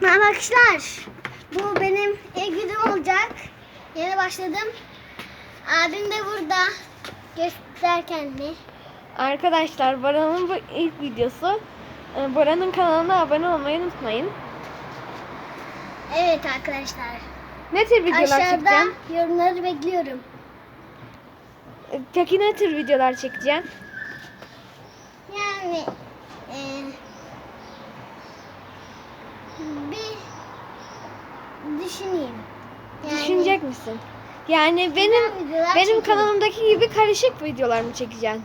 Merhaba arkadaşlar. Bu benim ilk videom olacak. Yeni başladım. Abim de burada. Göster kendini. Arkadaşlar Bora'nın bu ilk videosu. Ee, Bora'nın kanalına abone olmayı unutmayın. Evet arkadaşlar. Ne tür videolar Aşağıda çekeceğim? yorumları bekliyorum. Peki ne tür videolar çekeceğim? Yani e, bir düşüneyim. Yani Düşünecek misin? Yani benim benim çekerim. kanalımdaki gibi karışık videolar mı çekeceksin?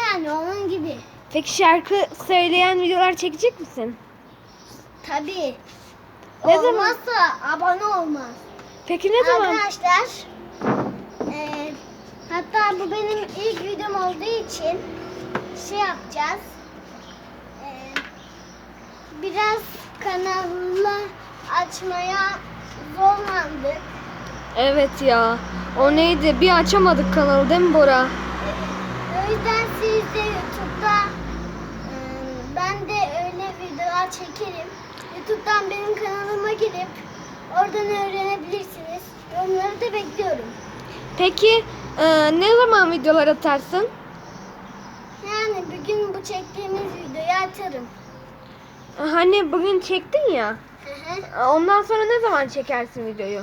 Yani onun gibi. Peki şarkı söyleyen videolar çekecek misin? Tabii. Ne zaman? Olmazsa abone olmaz. Peki ne zaman? Arkadaşlar eee, hatta bu benim ilk videom olduğu için şey yapacağız. Eee, biraz kanalı açmaya zorlandık. Evet ya. O neydi? Bir açamadık kanalı değil mi Bora? O yüzden siz de YouTube'da eee, ben de öyle videolar çekerim. YouTube'dan benim kanalıma girip oradan öğrenebilirsiniz. Yorumları da bekliyorum. Peki e, ne zaman videolar atarsın? Yani bugün bu çektiğimiz videoyu atarım. Hani bugün çektin ya. Ondan sonra ne zaman çekersin videoyu?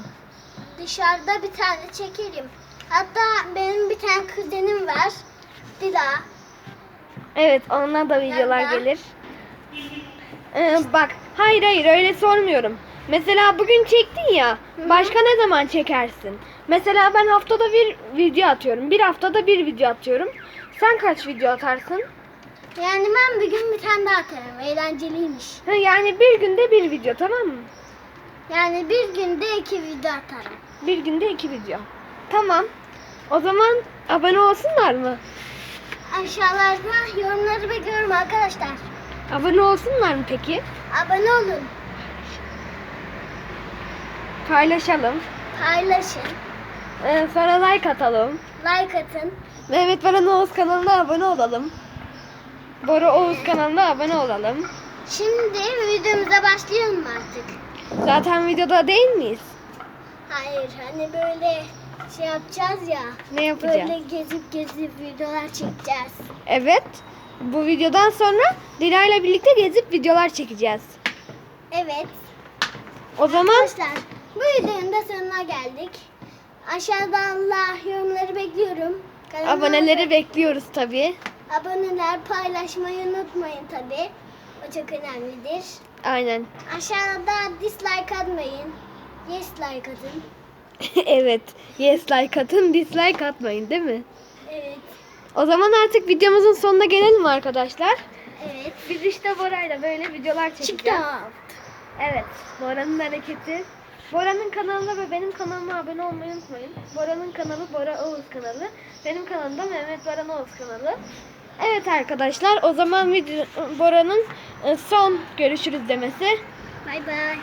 Dışarıda bir tane çekerim. Hatta benim bir tane kuzenim var. Dila. Evet ondan da videolar Nerede? gelir. Ee, bak hayır hayır öyle sormuyorum. Mesela bugün çektin ya. Hı hı. Başka ne zaman çekersin? Mesela ben haftada bir video atıyorum. Bir haftada bir video atıyorum. Sen kaç video atarsın? Yani ben bugün bir tane daha atarım. Eğlenceliymiş. Ha, yani bir günde bir video tamam mı? Yani bir günde iki video atarım. Bir günde iki video. Tamam. O zaman abone olsunlar mı? Aşağılarda yorumları bekliyorum arkadaşlar. Abone olsunlar mı peki? Abone olun. Paylaşalım. Paylaşın. Ee, sonra like atalım. Like atın. Mehmet Baran Oğuz kanalına abone olalım. Bora Oğuz kanalına abone olalım. Şimdi videomuza başlayalım artık. Zaten videoda değil miyiz? Hayır hani böyle şey yapacağız ya. Ne yapacağız? Böyle gezip gezip videolar çekeceğiz. Evet. Bu videodan sonra Dila ile birlikte gezip videolar çekeceğiz. Evet. O zaman Arkadaşlar bu videonun da sonuna geldik. Aşağıdan la yorumları bekliyorum. Kanalıma aboneleri bekliyoruz tabii. Aboneler paylaşmayı unutmayın tabi. O çok önemlidir. Aynen. Aşağıda dislike atmayın. Yes like atın. evet. Yes like atın, dislike atmayın değil mi? Evet. O zaman artık videomuzun sonuna gelelim arkadaşlar? Evet. Biz işte Bora'yla böyle videolar çekeceğiz. Çıktı. Evet, Bora'nın hareketi. Bora'nın kanalına ve benim kanalıma abone olmayı unutmayın. Bora'nın kanalı Bora Oğuz kanalı. Benim kanalım da Mehmet Baran Oğuz kanalı. Evet arkadaşlar, o zaman video Bora'nın e, son görüşürüz demesi. Bay bay.